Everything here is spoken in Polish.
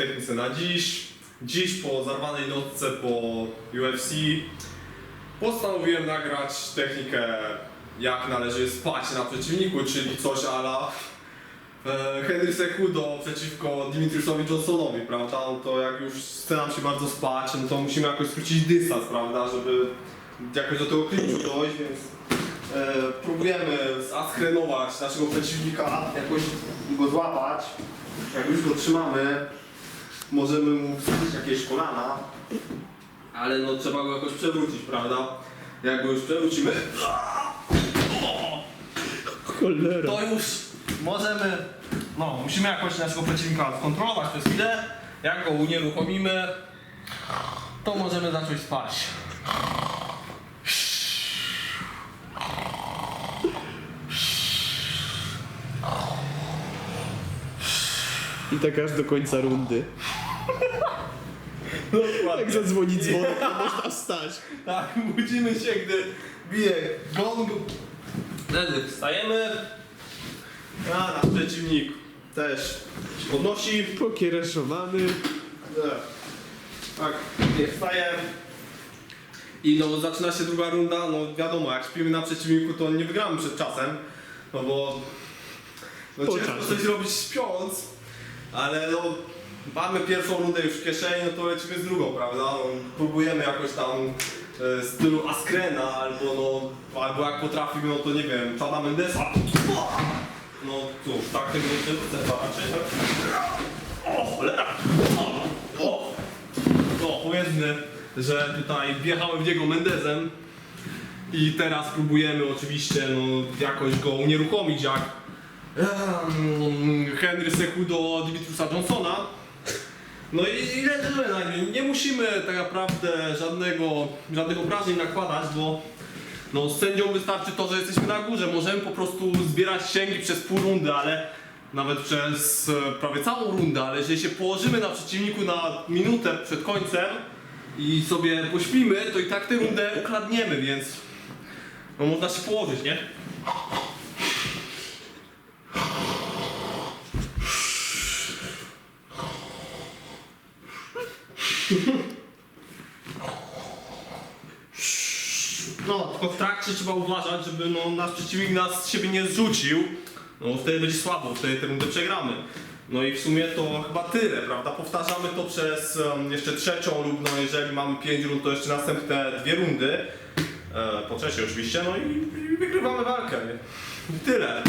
technice na dziś. Dziś po zarwanej nocce po UFC postanowiłem nagrać technikę jak należy spać na przeciwniku, czyli coś ala e, Henry Cejudo przeciwko Dimitriusowi Johnsonowi, prawda? No to jak już chce nam się bardzo spać, no to musimy jakoś skrócić dystans, prawda? Żeby jakoś do tego klinczu dojść, więc e, próbujemy zaskrenować naszego przeciwnika, jakoś go złapać. Jak już go trzymamy, możemy mu wsadzić jakieś kolana, ale no trzeba go jakoś przewrócić, prawda? Jak go już przewrócimy, Cholera. to już możemy, no musimy jakoś naszego przeciwnika skontrolować przez chwilę. Jak go unieruchomimy, to możemy zacząć spać. I tak aż do końca rundy. Jak zadzwoni dzwonek, to można wstać. Tak, budzimy się, gdy bije gong. Wtedy wstajemy. A nasz przeciwnik też się podnosi. Pokiereszowany. Tak, nie wstaje. I no zaczyna się druga runda, no wiadomo, jak śpimy na przeciwniku, to nie wygramy przed czasem. No bo no Po ciężko czasie. coś robić śpiąc, ale no mamy pierwszą rundę już w kieszeni, no to lecimy z drugą, prawda? No, próbujemy jakoś tam e, stylu Askrena, albo no, albo jak potrafimy, no to nie wiem, Chada Mendesa. No cóż, tak tego nie chcę raczej. O, cholera! O. No, powiedzmy, że tutaj wjechałem w niego Mendezem i teraz próbujemy oczywiście no, jakoś go unieruchomić jak em, Henry Cejudo Dimitriusa Johnsona. No i, i leżymy na nim. Nie musimy tak naprawdę żadnego, żadnych obrażeń nakładać, bo no, z sędzią wystarczy to, że jesteśmy na górze. Możemy po prostu zbierać ścięgi przez pół rundy, ale nawet przez e, prawie całą rundę, ale jeżeli się położymy na przeciwniku na minutę przed końcem i sobie pośpimy, to i tak tę rundę ukradniemy, więc no, można się położyć, nie? No, tylko w trakcie trzeba uważać, żeby no, nasz przeciwnik nas z siebie nie zrzucił. No wtedy będzie słabo, wtedy tę rundę przegramy. No i w sumie to chyba tyle, prawda? Powtarzamy to przez em, jeszcze trzecią lub no jeżeli mamy pięć rund, to jeszcze następne dwie rundy. E, po trzeciej oczywiście, no i, i wygrywamy walkę. I tyle.